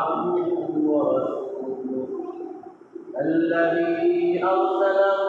عبده ورسوله الذي أرسله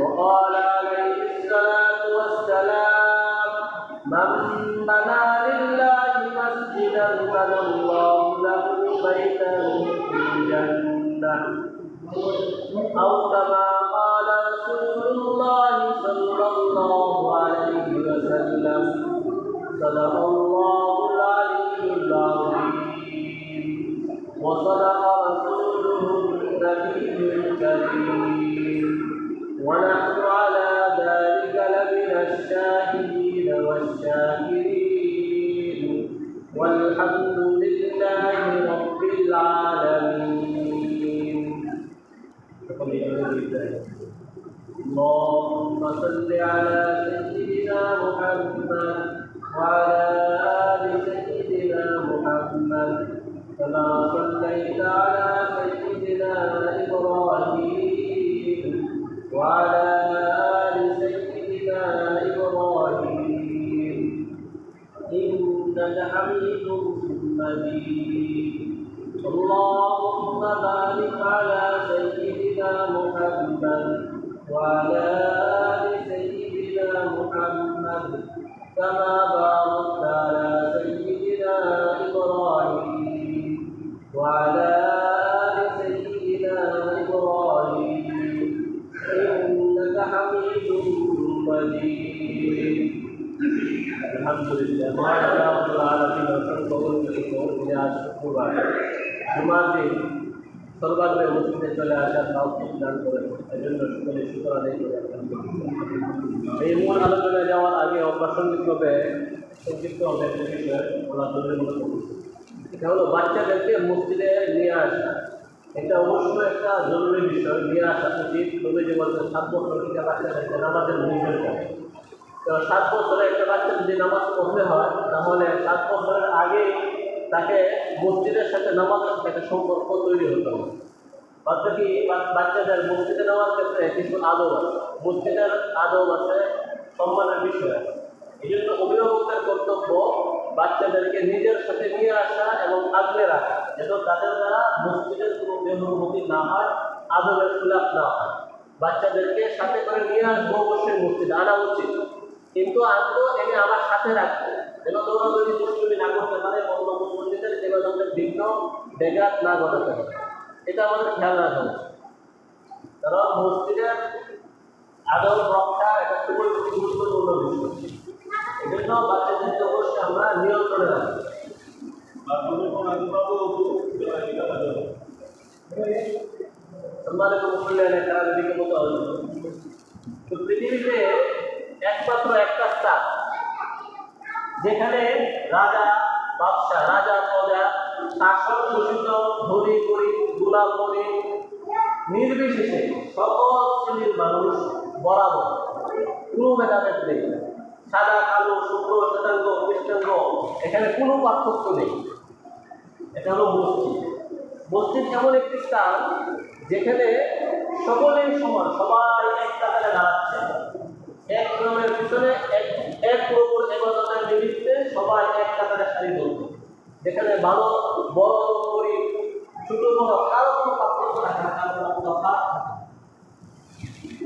وقال عليه الصلاة والسلام من بنى لله مسجدا بنى الله له بيتا في الجنة. أو كما قال رسول الله صلى الله عليه وسلم صدق الله اللهم صل على سيدنا محمد. مجيد الحمد لله وعلى رب العالمين وصلى الله শুক্রবার জুমার দিন সর্বাগ্রে মসজিদে চলে আসার তাওফিক দান করেন এই জন্য সকলে শুকর আদায় করে এই মূল আলোচনায় যাওয়ার আগে অপ্রাসঙ্গিকভাবে সংক্ষিপ্তভাবে একটা বিষয় বলা জরুরি মনে করছি এটা হলো বাচ্চাদেরকে মসজিদে নিয়ে আসা এটা অবশ্যই একটা জরুরি বিষয় নিয়ে আসা উচিত তবে যে বলছেন সাত বছর থেকে বাচ্চাদেরকে নামাজের নির্দেশ করে তো সাত বছরে একটা বাচ্চা যদি নামাজ পড়তে হয়, তাহলে সাত বছরের আগে তাকে মসজিদের সাথে নামাজের একটা সম্পর্ক তৈরি হতে হবে। অর্থাৎ কি বাচ্চাদের মসজিদে নেওয়ার ক্ষেত্রে কিছু আদব মসজিদের আদব আছে সম্মানের বিষয় এই জন্য অভিভাবকদের কর্তব্য বাচ্চাদেরকে নিজের সাথে নিয়ে আসা এবং আগলে রাখা। যেন তাদের দ্বারা মসজিদের কোনো বেহরমতি না হয়, আদবের খেলাফ না হয়। বাচ্চাদেরকে সাথে করে নিয়ে আসব অবশ্যই মসজিদে, আনা উচিত। কিন্তু আনব এনে আমার সাথে রাখব। যেন দৌড়াদৌড়ি দুষ্টুমি না করতে পারে অন্য মসজিদের যেন আমাদের বিঘ্ন ব্যাঘাত না ঘটাতে পারে। এটা আমাদের খেয়াল রাখা উচিত। কারণ মসজিদের আদব রক্ষা এটা খুবই গুরুত্বপূর্ণ বিষয়। এজন্য বাচ্চাদেরকে অবশ্যই আমরা নিয়ন্ত্রণে রাখব। সম্মানিত তো পৃথিবীতে একমাত্র একটা স্থান যেখানে রাজা বাদশাহ, রাজা প্রজা শাসক দূষিত ধনী, গরিব গুলাম মনি, নির্বিশেষে সকল শ্রেণির মানুষ বরাবর কোনো ভেদাভেদ নেই। সাদা, কালো, শুক্র, শ্বেতাঙ্গ, কৃষ্ণাঙ্গ, এখানে কোনো পার্থক্য নেই। এটা হলো মসজিদ। মসজিদ এমন একটি স্থান যেখানে সকলেই সমান, সবাই এক কাতারে দাঁড়াচ্ছে এক নিয়মের পিছনে এক এক প্রভুর এবাদতের নিমিত্তে সবাই এক কাতারে সারি ধরবে যেখানে ভালো, বড়, গরিব, ছোট, বড়, কারও কোনো পার্থক্য থাকে না, কারও কোনো থাকে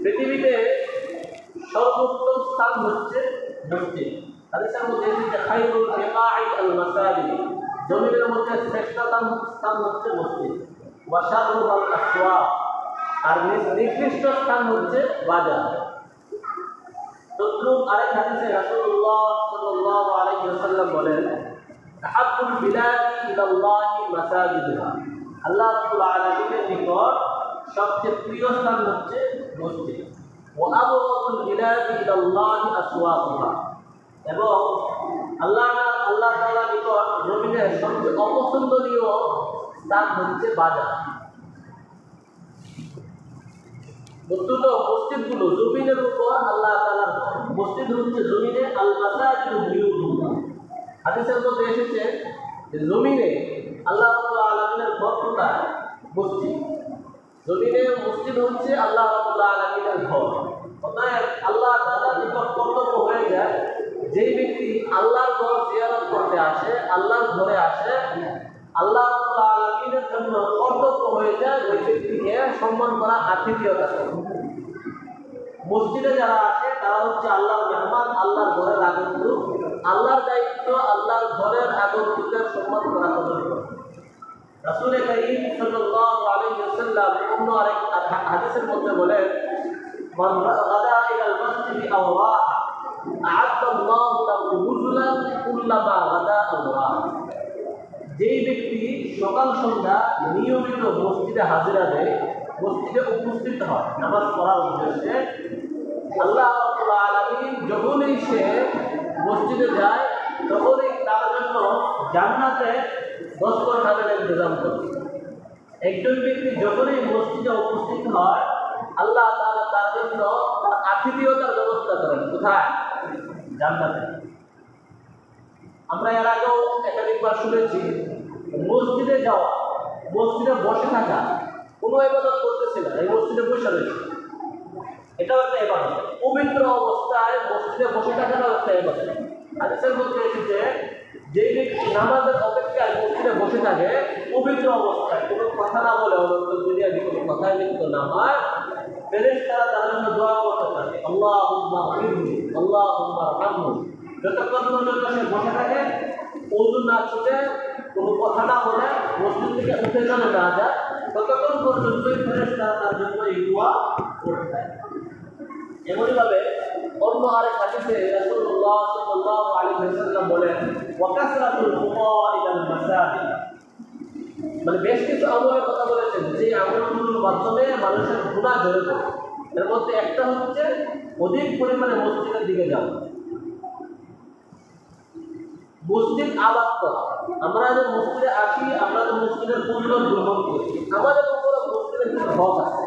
পৃথিবীতে সর্বোত্তম স্থান হচ্ছে মসজিদ। হাদিসের মধ্যে খাইরুল বিকাই আল মাসাজিদ জমিনের মধ্যে শ্রেষ্ঠ স্থান হচ্ছে মসজিদ। আসওয়া আর নি- নিকৃষ্ট স্থান হচ্ছে বাজার। তদ্রুপ আরেক হাদিসে রাসূলুল্লাহ সাল্লাল্লাহু আলাইহি ওয়াসাল্লাম বলেন বিলাদি ইলাল্লাহি মাসাজিদুহা। আল্লাহ রাব্বুল আলামিনের নিকট সবচেয়ে প্রিয় স্থান হচ্ছে মসজিদ। ওয়া আবগাদুল বিলাদি ইলাল্লাহি আসওয়াকুহা এবং আল্লাহ আল্লাহ তাআলা নিকট জমিনের সবচেয়ে অপছন্দনীয় স্থান হচ্ছে বাজার। বস্তুত মসজিদগুলো জমিনের উপর আল্লাহ ঘর। মসজিদ হচ্ছে জমিনে আল মাসাজিদু হাদিসের মধ্যে এসেছে জমিনে আল্লাহ আলামিনের ঘর কোথায়? মসজিদ। জমিনে মসজিদ হচ্ছে আল্লাহ আলামিনের ঘর। অতএব আল্লাহ তাআলার নিকট কর্তব্য হয়ে যায় যেই ব্যক্তি আল্লাহর ঘর জিয়ারত করতে আসে, আল্লাহর ঘরে আসে, আল্লাহ আলামিনের জন্য কর্তব্য হয়ে যায় ওই ব্যক্তিকে সম্মান করা আতিথেয়তা মসজিদে যারা আসে, তারা হচ্ছে আল্লাহর মেহমান, আল্লাহর ঘরের আগন্তুক। আল্লাহর দায়িত্ব, আল্লাহর ঘরের আগন্তুকের সম্মান করা রাসূল করিম সাল্লাল্লাহু আলাইহি ওয়াসাল্লাম অন্য আরেক হাদিসের মধ্যে বলেন, মান গাদা যেই ব্যক্তি সকাল সন্ধ্যা নিয়মিত মসজিদে হাজিরা দেয়, মসজিদে উপস্থিত হয়, নামাজ পড়ার উদ্দেশ্যে, আল্লাহ আলামিন যখনই সে মসজিদে যায়, তখনই তার জন্য জান্নাতে দশ খানের ইন্তজাম করে। একজন ব্যক্তি যখনই মসজিদে উপস্থিত হয়, আল্লাহ তাআলা তার জন্য তার আতিথেয়তার ব্যবস্থা করেন। কোথায়? জান্নাতে। আমরা এর আগেও একাধিকবার শুনেছি, মসজিদে যাওয়া, মসজিদে বসে থাকা, কোনো এবাদত করতেছে না, এই মসজিদে বসে রয়েছে। এটাও একটা এবাদত পবিত্র অবস্থায় মসজিদে বসে থাকাটাও একটা এবাদত হাদিসের মধ্যে এসেছে যে ব্যক্তি নামাজের অপেক্ষায় মসজিদে বসে থাকে, পবিত্র অবস্থায়, কোনো কথা না বলে অনন্ত দুনিয়াবি কোনো কথায় লিপ্ত না হয় ফেরেশ তারা তাদের জন্য দোয়া করতে থাকে আল্লাহ আল্লাহ যতক্ষণ পর্যন্ত সে বসে থাকে ওজু না ছুটে, কোনো কথা বলে, মসজিদ থেকে উঠে যেন না যায়, ততক্ষণ পর্যন্তই ফেরেশ তারা জন্য এই দোয়া করতে থাকে এমনইভাবে অন্য আরেক হাদিসে রাসূলুল্লাহ সাল্লাল্লাহু আলাইহি ওয়াসাল্লাম বলেন মানে বেশ কিছু আমলের কথা বলেছেন, যে আমলগুলোর মাধ্যমে মানুষের গুণা ধরে পড়ে এর মধ্যে একটা হচ্ছে অধিক পরিমাণে মসজিদের দিকে যাওয়া। মসজিদ আবাদ করা। আমরা যে মসজিদে আসি, আমরা যে মসজিদের পরিবার গ্রহণ করি, আমাদের উপরে মসজিদের কিছু হক আছে।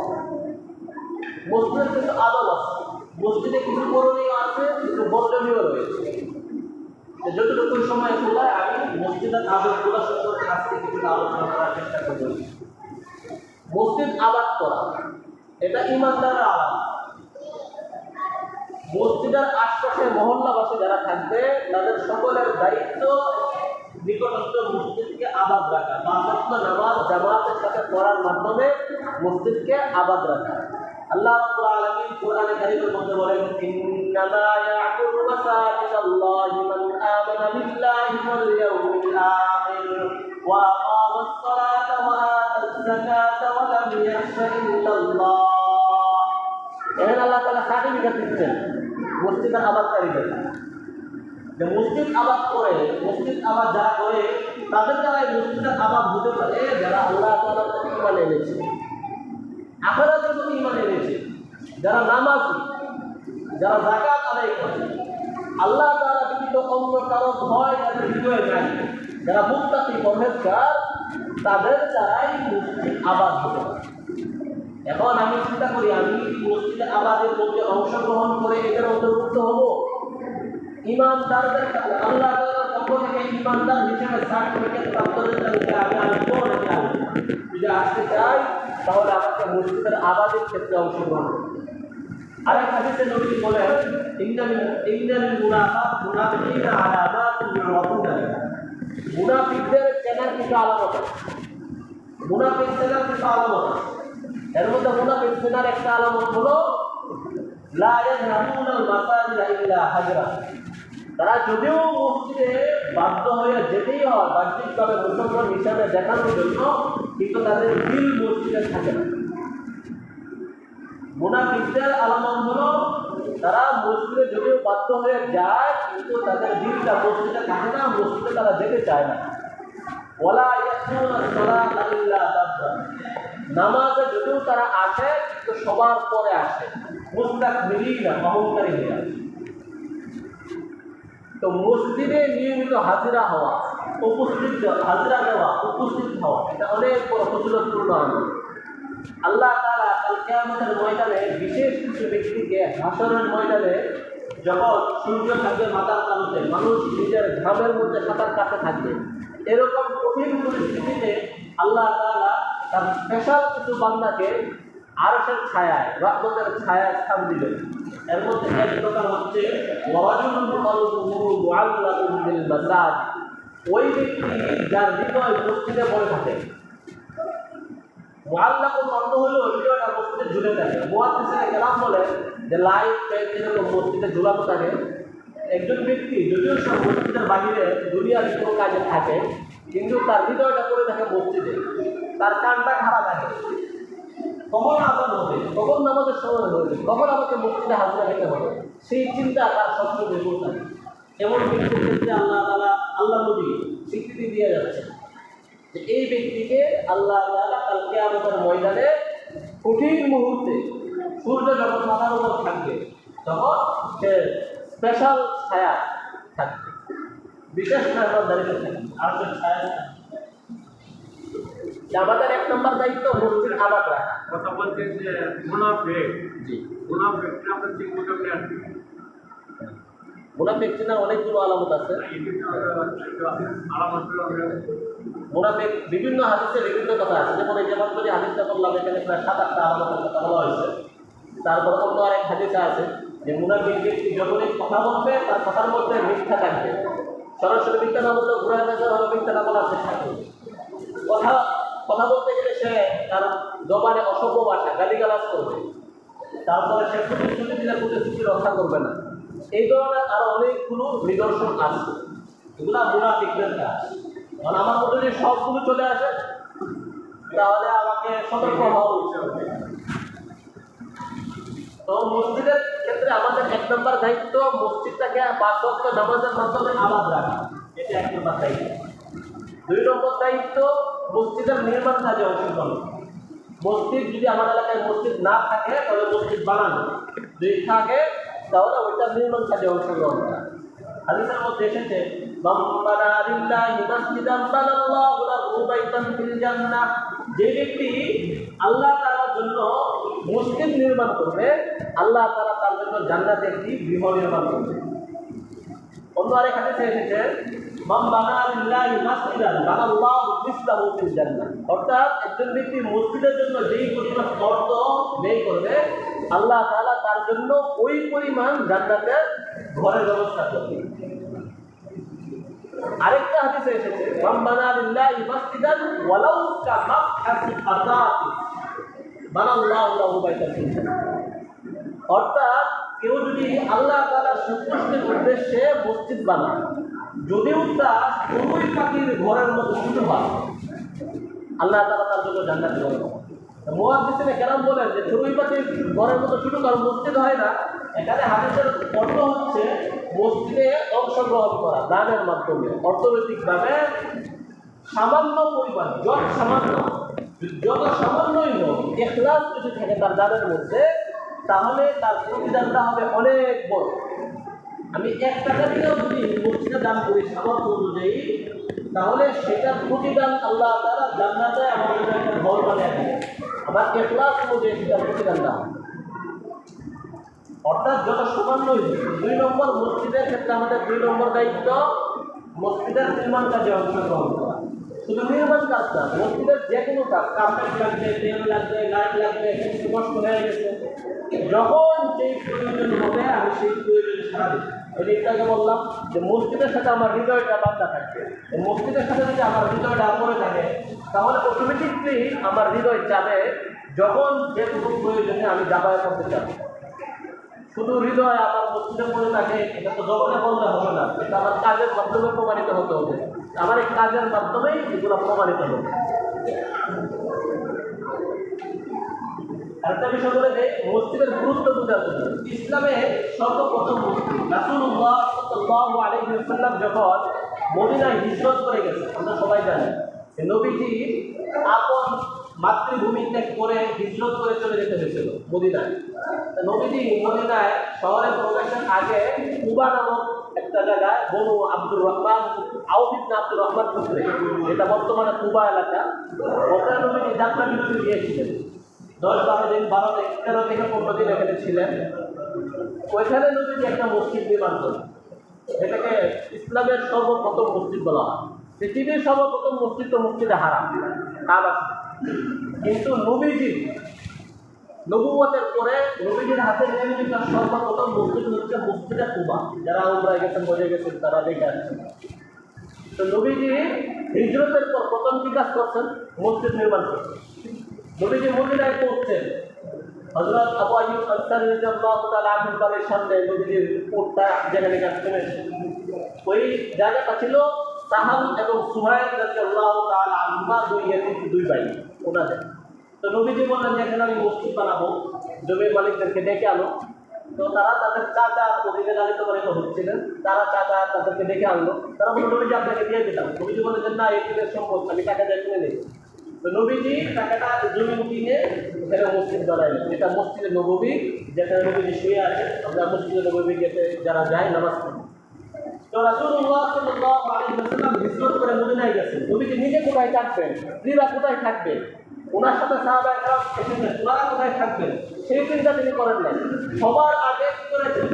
মসজিদের কিছু আদব আছে। মসজিদে কিছু করণীয় আছে, কিছু বর্জনীয় রয়েছে। যতটুকু সময় খোলায়, আমি মসজিদের আদবগুলো সম্পর্কে আজকে কিছুটা আলোচনা করার চেষ্টা করব। মসজিদ আবাদ করা। এটা ইমানদার মসজিদের আশপাশে মহল্লাবাসী যারা থাকবে, তাদের সকলের দায়িত্ব নিকটস্থ মসজিদকে আবাদ রাখা। পাঁচত্ব নামাজ জামাতের সাথে পড়ার মাধ্যমে মসজিদকে আবাদ রাখা। আল্লাহ রাব্বুল কোরআনে কারীমের মধ্যে বলেন ওয়া আকামাস সালাতা ওয়া আতাজ যাকাতা ওয়া লাম ইয়াখশা ইল্লাল্লাহ। এখানে আল্লাহ তালা সার্টিফিকেট দিচ্ছেন মসজিদের আবাদকারীদের যে মসজিদ আবাদ করে, মসজিদ আবাদ যারা করে, তাদের দ্বারা এই মসজিদের আবাদ হতে পারে। যারা আল্লাহ তালার প্রতি ইমান এনেছে। আখেরাতের প্রতি ইমান এনেছে। যারা নামাজি, যারা জাকাত আদায় করে, আল্লাহ তারা ব্যতীত অন্য কারও ভয় তাদের হৃদয়ে নাই। যারা মুক্তাতি পরহেজগার, তাদের দ্বারাই মসজিদ আবাদ হতে পারে। এখন আমি চিন্তা করি, আমি কি মসজিদে আবাদের মধ্যে অংশগ্রহণ করে এদের অন্তর্ভুক্ত হব? ইমানদারদের আল্লাহ পক্ষ থেকে ইমানদার হিসেবে সার্টিফিকেট আমি আসব নাকি আসব যদি আসতে চাই, তাহলে আমাকে মসজিদের আবাদের ক্ষেত্রে অংশগ্রহণ। আরেক হাদিসে নবী বলেন, ইন্নাল ইন্নাল মুনাফাক মুনাফিকিনা আলামাতুন ইউরাফুনা মুনাফিকদের চেনার কিছু আলামত মুনাফিক চেনার কিছু আলামত আছে। এর মধ্যে মুনাফিক চেনার একটা আলামত হলো তারা যদিও মসজিদে বাধ্য হয়ে যেতেই হয়, বাহ্যিকভাবে মুসলমান হিসাবে দেখানোর জন্য, কিন্তু তাদের দিল মসজিদে থাকে না। মুনাফিকদের আলামত হলো, তারা মসজিদে যদিও বাধ্য হয়ে যায়, কিন্তু তাদের দিলটা মসজিদে থাকে না, মসজিদে তারা যেতে চায় না। ওলা ইয়াসুনা সালাতা নামাজে যদিও তারা আসে, কিন্তু সবার পরে আসে। মুস্তাক মিলিয়ে না অহংকারী হয়ে আসে তো মসজিদে নিয়মিত হাজিরা হওয়া, উপস্থিত হাজিরা দেওয়া উপস্থিত হওয়া, এটা অনেক বড় ফজিলতপূর্ণ আল্লাহ তারা কাল কেয়ামতের ময়দানে বিশেষ কিছু ব্যক্তিকে হাসরের ময়দানে যখন সূর্য থাকবে মাথার তালুতে মানুষ নিজের ঘামের মধ্যে সাঁতার কাটতে থাকবে, এরকম কঠিন পরিস্থিতিতে আল্লাহ তাআলা তার স্পেশাল কিছু বান্দাকে আরশের ছায়ায় রহমতের ছায়ায় স্থান দিবেন এর মধ্যে এক প্রকার হচ্ছে ওই ব্যক্তি যার হৃদয় মসজিদে পড়ে থাকে। মোয়াল্লাকুল বন্ধ হলেও হৃদয়টা মসজিদে ঝুলে থাকে। মোয়াদ্দিসের কেরাম বলে যে লাইট পেন যেরকম মসজিদে ঝুলানো থাকে একজন ব্যক্তি যদিও মসজিদের বাহিরে দুনিয়ার কোনো কাজে থাকে, কিন্তু তার হৃদয়টা পড়ে থাকে মসজিদে। তার কানটা খারাপ থাকে। কখন আজান হবে? কখন নামাজের সময় হবে? কখন আমাকে মসজিদে হাজিরা খেতে হবে? সেই চিন্তা তার সবসময় বেগুন থাকে। এমন ব্যক্তির ক্ষেত্রে আল্লাহ তালা আল্লাহ নবী স্বীকৃতি দিয়ে যাচ্ছে যে এই ব্যক্তিকে আল্লাহ তালা কালকে আমাদের ময়দানে কঠিন মুহূর্তে সূর্য যখন মাথার উপর থাকবে, তখন সে স্পেশাল ছায়া থাকবে বিশেষ দাঁড়িয়ে থাকবে আর ছায়া। আমাদের এক নম্বর দায়িত্ব মসজিদ আবাদ রাখা। কথা বলছেন যে মুনাফেক জি। মুনাফেক আমরা ঠিক মতো আসবে মুনাফিক অনেকগুলো আলামত আছে। মোনাফেক বিভিন্ন হাদিসে বিভিন্ন কথা আছে। যেমন এই যেমন যদি হাদিসটা বললাম এখানে প্রায় সাত আটটা আলামতের কথা বলা হয়েছে। তারপর অন্য আরেক হাদিসে আছে। যে মুনাফিক ব্যক্তি যখনই কথা বলবে, তার কথার মধ্যে মিথ্যা থাকবে। সরাসরি মিথ্যা না বললে ঘুরে দেশের হবে মিথ্যাটা বলার চেষ্টা করবে। কথা কথা বলতে গেলে সে তার জবানে অসভ্য ভাষা গালিগালাজ করবে। তারপরে সে প্রতিশ্রুতি দিলে প্রতিশ্রুতি রক্ষা করবে না। এই ধরনের আরও অনেকগুলো নিদর্শন আছে। এগুলা মুনাফিকদের কাজ। কারণ আমার মধ্যে যদি সবগুলো চলে আসে, তাহলে আমাকে সতর্ক হওয়া উচিত। তো মসজিদের ক্ষেত্রে আমাদের এক নম্বর দায়িত্ব, মসজিদটাকে পাঁচ নামাজের মাধ্যমে আবাদ রাখা। এটা এক নম্বর দায়িত্ব। দুই নম্বর দায়িত্ব, মসজিদের নির্মাণ কাজে অংশগ্রহণ। মসজিদ যদি আমার এলাকায় মসজিদ না থাকে, তাহলে মসজিদ বানানো। যদি থাকে, তাহলে ওইটা নির্মাণ কাজে অংশগ্রহণ করা। হাদিসের মধ্যে এসেছে যে ব্যক্তি আল্লাহ জন্য মসজিদ নির্মাণ করবে, আল্লাহ তাআলা তার জন্য জান্নাতে একটি গৃহ নির্মাণ করবে। অন্য আরেক হাদিসে এসেছে অর্থাৎ একজন ব্যক্তি মসজিদের জন্য যেই পরিমাণ অর্থ ব্যয় করবে, আল্লাহ তাআলা তার জন্য ওই পরিমাণ জান্নাতের ঘরের ব্যবস্থা করবে। আরেকটা হাদিসে এসেছে, মান বানা লিল্লাহি মাসজিদান, ওয়ালাউ কামাকাসি আতাতি বানাল্লাহু লাহু বাইতান ফিল জান্নাহ অর্থাৎ কেউ যদি আল্লাহ তাআলা সন্তুষ্টির উদ্দেশ্যে মসজিদ বানায়, যদিও তা চড়ুই পাখির ঘরের মতো ছোট হয়, আল্লাহ তাআলা তার জন্য জান্নাত দেবেন মোয়াদ্দিসিনে কেরাম বলেন যে চড়ুই পাখির ঘরের মতো ছোট কারণ মসজিদ হয় না, এখানে হাদিসের অর্থ হচ্ছে মসজিদে অংশগ্রহণ করা, দানের মাধ্যমে, অর্থনৈতিকভাবে সামান্য পরিমাণ, যত সামান্য। যত সামান্যই হোক এখলাস যদি থাকে তার দানের মধ্যে, তাহলে তার প্রতিদানটা হবে অনেক বড়। আমি এক টাকা দিলেও যদি মসজিদে দান করি সামর্থ্য অনুযায়ী, তাহলে সেটার প্রতিদান আল্লাহ তারা জান্নাতে আমাদের একটা ঘর বানিয়ে দেবে আবার এখলাস অনুযায়ী সেটার প্রতিদানটা হবে অর্থাৎ যত সামান্যই দুই নম্বর মসজিদের ক্ষেত্রে আমাদের দুই নম্বর দায়িত্ব, মসজিদের নির্মাণ কাজে অংশগ্রহণ করা। শুধু নির্মাণ কাজ না, মসজিদের যে কোনো কার্পেট লাগবে লাগবে, লাইট লাগবে নষ্ট হয়ে গেছে। যখন প্রয়োজন আমি সেই যে বললাম যে সাথে আমার হৃদয়টা বান্ধা থাকবে। মসজিদের সাথে যদি আমার হৃদয়টা পড়ে থাকে, তাহলে অটোমেটিকলি আমার হৃদয় চাবে, যখন যেটুকু প্রয়োজনে আমি যাবায় করতে চাবো। শুধু হৃদয় আমার মসজিদে পড়ে থাকে, এটা তো জগনে বললে হবে না। এটা আমার কাজের মাধ্যমে প্রমাণিত হতে হবে। আমার এই কাজের মাধ্যমেই এগুলো প্রমাণিত হবে। আরেকটা বিষয় বলে যে, মসজিদের গুরুত্ব বোঝার জন্য ইসলামে সর্বপ্রথম মসজিদ যখন মদিনায় হিজরত করে গেছে, আমরা সবাই জানি নবীজি আপন মাতৃভূমি ত্যাগ করে হিজরত করে চলে যেতে হয়েছিল মদিনায়। নবীজি মদিনায় শহরে প্রবেশের আগে কুবা নামক একটা জায়গায় বনু আব্দুর রহমান, আউফ ইবনে আব্দুর রহমান পুত্রে এটা বর্তমানে কুবা এলাকা। ওখানে নবীজি যাত্রা বিরতি দিয়েছিলেন। দশ বারো দিন, বারো তেরো থেকে পনেরো দিন এখানে ছিলেন। ওইখানে নবীজি একটা মসজিদ নির্মাণ করেন। এটাকে ইসলামের সর্বপ্রথম মসজিদ বলা হয়। পৃথিবীর সর্বপ্রথম মসজিদ তো মসজিদে হারাম। কিন্তু নবীজি নবুয়তের পরে নবীজির হাতে নির্মিত সর্বপ্রথম মসজিদ হচ্ছে মসজিদে কুবা। যারা উমরায় গেছেন বোঝে গেছেন, তারা দেখে আসছেন। তো নবীজি হিজরতের পর প্রথম কি কাজ করছেন? মসজিদ নির্মাণ করছেন। নবীজি মদিনায় পৌঁছছেন হজরত আবু আইয়ুব আনসারী রাদিয়াল্লাহু তাআলা আনহুর বাড়ির সামনে নবীজির কোটটা যেখানে কাজ করেছে ওই জায়গাটা ছিল সাহাল এবং সুহাইল রাদিয়াল্লাহু তাআলা আনহুমা দুই দুই ভাই, ওনাদের। তো নবীজি বললেন যে, এখানে আমি মসজিদ বানাবো। জমির মালিকদেরকে ডেকে আনো। তো তারা তাদের চাচা অধীনে লালিত করে হচ্ছিলেন তারা চাচা তাদেরকে ডেকে আনলো। তারা বলল, নবীজি, আপনাকে দিয়ে দিলাম। নবীজি বললেন যে, না এটিদের সম্পদ আমি টাকা দিয়ে কিনে নেই। তো নবীজি টাকাটা জমি কিনে এখানে মসজিদ বানাইলেন। এটা মসজিদে নবী যেখানে নবীজি শুয়ে আছে। আমরা মসজিদে নবী গেতে যারা যায়, নামাজ পড়ি। তো হিজরত করে মদিনায় গেছেন। নবীজি নিজে কোথায় থাকবেন? স্ত্রীরা কোথায় থাকবে? ওনার সাথে সাহাবা একরাম এসেছেন ওনারা কোথায় থাকবেন? সেই চিন্তা তিনি করেন নাই। সবার আগে কি করেছেন?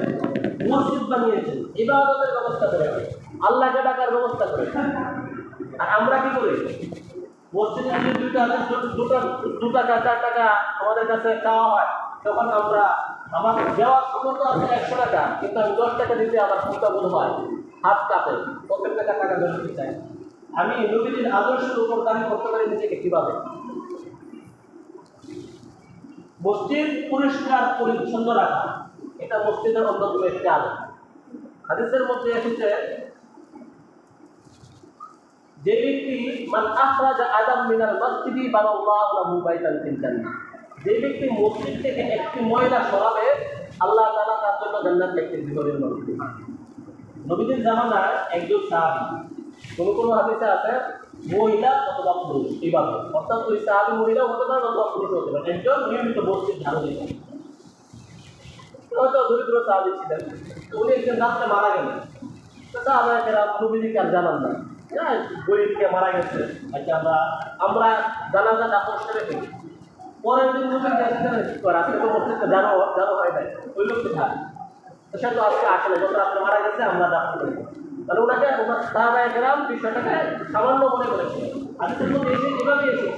মসজিদ বানিয়েছেন। ইবাদতের ব্যবস্থা করেছেন আল্লাহকে ডাকার ব্যবস্থা করেছেন আর আমরা কি করি? মসজিদে যদি দুইটা দুটা দু টাকা চার টাকা আমাদের কাছে চাওয়া হয়, তখন আমরা আমার দেওয়ার ক্ষমতা আছে একশো টাকা, কিন্তু আমি দশ টাকা দিতে আমার ক্ষমতা বোধ হয়। হাত কাঁপে। প্রত্যেক টাকা টাকা বেরোতে চাই আমি নবীজির আদর্শের উপর দাবি করতে পারি নিজেকে কীভাবে? মসজিদ পরিষ্কার, পরিচ্ছন্ন রাখা। এটা মসজিদের অন্যতম একটি আদর্শ। হাদিসের মধ্যে এসেছে, যে ব্যক্তি, মান আখরাজা আদম মিনাল মসজিদি বানাল্লাহু লাহু বাইতান ফিল যে ব্যক্তি মসজিদ থেকে একটি ময়লা সরাবে, আল্লাহ তাআলা তার জন্য জান্নাতে একটি নির্মাণ করবেন নবীদের জামানায় একজন সাহাবী, কোন কোন হাদিসে আছে মহিলা অথবা পুরুষ? এইভাবে অর্থাৎ ওই সাহাবী মহিলা হতে পারে অথবা পুরুষ হতে পারে? একজন নিয়মিত ঝাড়ু দিতেন হয়তো দরিদ্র সাহাবী ছিলেন? উনি একজন রাত্রে মারা গেলেন। সাহাবা এরা নবীজিকে আর জানান না হ্যাঁ গরিবকে মারা গেছে। আচ্ছা আমরা আমরা জানাজা দাফন সেরে ফেলি পরের দিন আসলে কি তো মসজিদে জানো জানো হয় নাই। ওই লোক কোথায় সে তো আজকে আসলে যখন আপনি মারা গেছে, আমরা করি তাহলে ওনাকে ওনার সাহাবা একরাম বিষয়টাকে সামান্য মনে করেছে। আজকের মধ্যে এসে এভাবে এসেছে,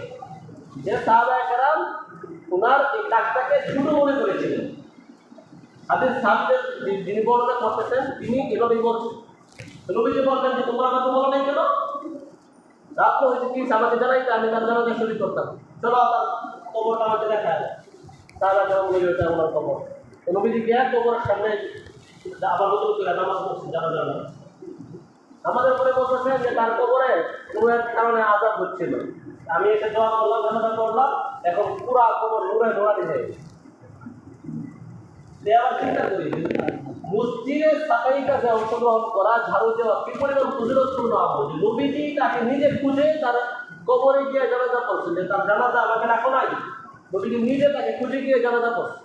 যে সাহাবা একরাম ওনার এই কাজটাকে ছোট মনে করেছিলেন হাতের সাহায্যের যিনি বর্ণনা করতেছেন, তিনি এভাবেই বলছেন। নবীজি বলতেন যে, তোমরা আমাকে বলো নাই কেন? রাত্র হয়েছে কি আমাকে জানাইতে, আমি তার জানাতে শরীর করতাম। চলো তার কবরটা আমাকে দেখায় তারা যেমন বলি ওটা ওনার কবর। নবীজি গিয়ে কবরের সামনে আবার নতুন করে নামাজ পড়ছেন জানা জানা আমাদের মনে বলতেছে যে তার কবরে এক কারণে আজাদ হচ্ছিল। আমি এসে দোয়া করলাম জানাজা করলাম এখন পুরা কবর নুরে নোড়া দিয়ে দেওয়ার চিন্তা করি মসজিদের সাফাই কাজে অংশগ্রহণ করা, ঝাড়ু দেওয়া, কি পরিমাণ ফজিলতপূর্ণ আমল? নবীজি তাকে নিজে খুঁজে তার কবরে গিয়ে জানাজা করছেন তার জানাজা আমাকে রাখো নাই। নবীজি নিজে তাকে খুঁজে গিয়ে জানাজা পড়ছে।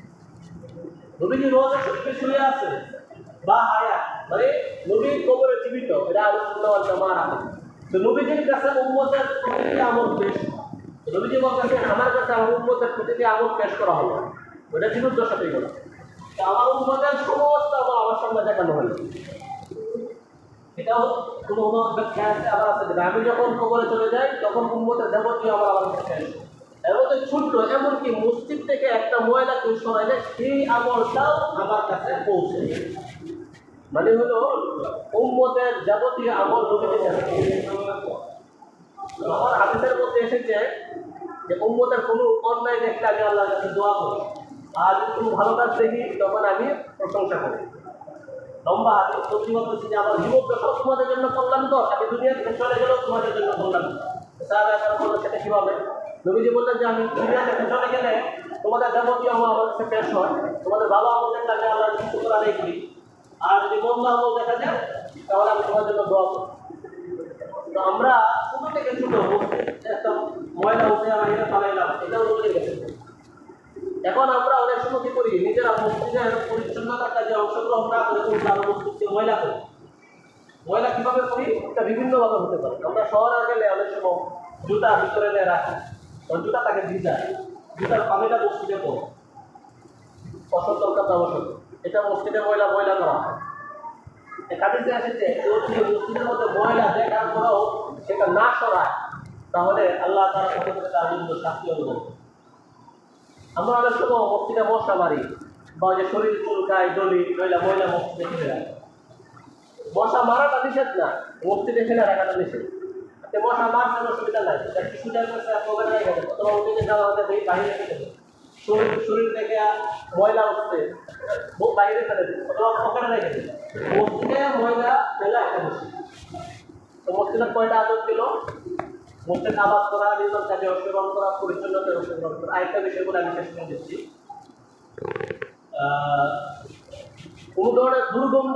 নবীজি রোজা শরীফে শুয়ে আছে। বা হায়া মানে নবী কবরে জীবিত, এটা আলোচনা জামার আছে তো নবীজির কাছে উম্মতের প্রতিটি আমল পেশ নবীজি বলতেছে, আমার কাছে আমার উম্মতের প্রতিটি আমল পেশ করা হলো। ওটা সাথে গেল তো আমার উম্মতের সমস্ত আমল আমার সামনে দেখানো হলো। এটাও কোনো কোনো ব্যাখ্যা আছে? আবার আছে আমি যখন কবরে চলে যাই, তখন উম্মতের যাবতীয় আমার আমার কাছে মধ্যে ছোট্ট, এমনকি মসজিদ থেকে একটা ময়লা কেউ সরাইলে সেই আমলটাও আমার কাছে পৌঁছে মানে হলো, উম্মতের যাবতীয় আমল পৌঁছে। আমার হাদিসের মধ্যে এসেছে যে উম্মতের কোনো অন্যায় দেখলে আমি আল্লাহর কাছে দোয়া করি। আর কোনো ভালো কাজ দেখি, তখন আমি প্রশংসা করি। লম্বা হাদিস, প্রতিমত যে আমার যুবক তোমাদের জন্য কল্যাণ কর আমি দুনিয়া থেকে চলে গেলেও তোমাদের জন্য কল্যাণ করার বলল, সেটা কীভাবে নবীজি বললেন যে, আমি দুনিয়া থেকে চলে গেলে তোমাদের যাবতীয় আমল আমার কাছে পেশ হয়। তোমাদের ভালো আমল দেখলে আমি আল্লাহ আর যদি মন্দ আমল দেখা যায়, তাহলে আমি তোমার জন্য দোয়া করি। তো আমরা ছোটো থেকে ছোটো একটা ময়লা উঠে আমার এটা পালাইলাম এটাও নবীদের গেছে। এখন আমরা অনেক সময় কি করি, নিজেরা মসজিদের পরিচ্ছন্নতার কাজে অংশগ্রহণ না করে কিন্তু আমরা মসজিদকে ময়লা করি। ময়লা কীভাবে করি? এটা বিভিন্নভাবে হতে পারে। আমরা শহরে গেলে অনেক সময় জুতা ভিতরে রাখি। জুতা তাকে ভিজায় জুতার পানিটা মসজিদে পড়ে। অসতর্কতা অবসর এটা মসজিদে ময়লা ময়লা করা হয়। কাজে এসেছে কেউ যদি মধ্যে ময়লা দেখার পরেও সেটা না সরায়, তাহলে আল্লাহ তারা পক্ষ থেকে তার বিরুদ্ধে শাস্তি অনুভব আমরা অনেক সময় মসজিদে মশা মারি, বা যে শরীর চুলকায় দলি ময়লা ময়লা মসজিদে ফেলে রাখে। মশা মারাটা নিষেধ না, মসজিদে ফেলে রাখাটা নিষেধ। তো মশা মারছেন অসুবিধা নাই। সেটা কিছু টাইম করছে আপনাদের রেখে দেবে অথবা উঠে যাওয়া হতে বাইরে রেখে শরীর শরীর থেকে ময়লা উঠছে। বাইরে ফেলে দেবে অথবা পকেটে রেখে দেবে মসজিদে ময়লা ফেলা একটা বেশি তো মসজিদের কয়টা আদর দিল? মসজিদ আবাদ করা, নির্মাণ কাজে অংশগ্রহণ করা, পরিচ্ছন্নতায় অংশগ্রহণ করা। আরেকটা আমি শেষ করে দিচ্ছি। কোনো ধরনের দুর্গন্ধ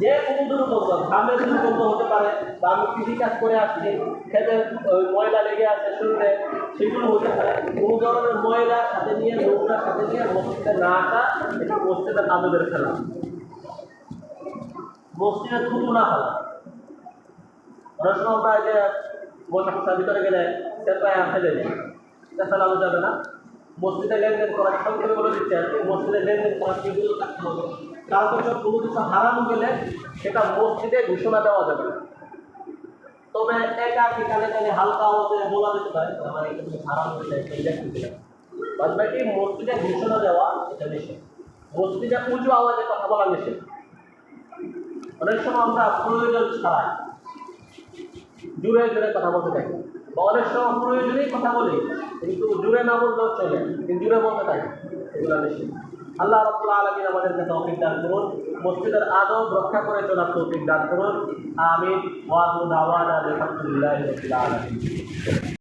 যে কোনো দুর্গন্ধ ঘামের দুর্গন্ধ হতে পারে, বা আমি কৃষি কাজ করে আসছি, খেতে ময়লা লেগে আছে শরীরে, সেগুলো হতে পারে। কোনো ধরনের ময়লা সাথে নিয়ে, নোংরা সাথে নিয়ে, মসজিদে না আসা, এটা মসজিদের আদবের খেলা। মসজিদে থুতু না ফেলা। অনেক সময় আমরা যে মশা ভিতরে গেলে সেটাই ফেলে দিই এটা ফেলানো যাবে না। মসজিদে লেনদেন করা সংক্ষেপে বলে দিচ্ছে আর কি। মসজিদে লেনদেন করা সেগুলো থাকতে হবে? তারপর কোনো কিছু হারানো গেলে সেটা মসজিদে ঘোষণা দেওয়া যাবে। তবে একা কি কানে কানে হালকা আওয়াজে বলা যেতে পারে? আমার এটা কিছু হারানো হয়ে যায় এটা একটু দিলাম বাদ বাকি মসজিদে ঘোষণা দেওয়া এটা নিষেধ মসজিদে উঁচু আওয়াজে কথা বলা নিষেধ অনেক সময় আমরা প্রয়োজন ছাড়াই জুড়ে জুড়ে কথা বলতে থাকি। বা অনেক সময় প্রয়োজনেই কথা বলি, কিন্তু জুড়ে না বললেও চলে কিন্তু জুড়ে বলতে থাকে, এগুলো বেশি। আল্লাহ রব্লা আলমিন আমাদেরকে তৌফিক দান করুন, মসজিদের আদব রক্ষা করে চলার তৌফিক দান করুন আমি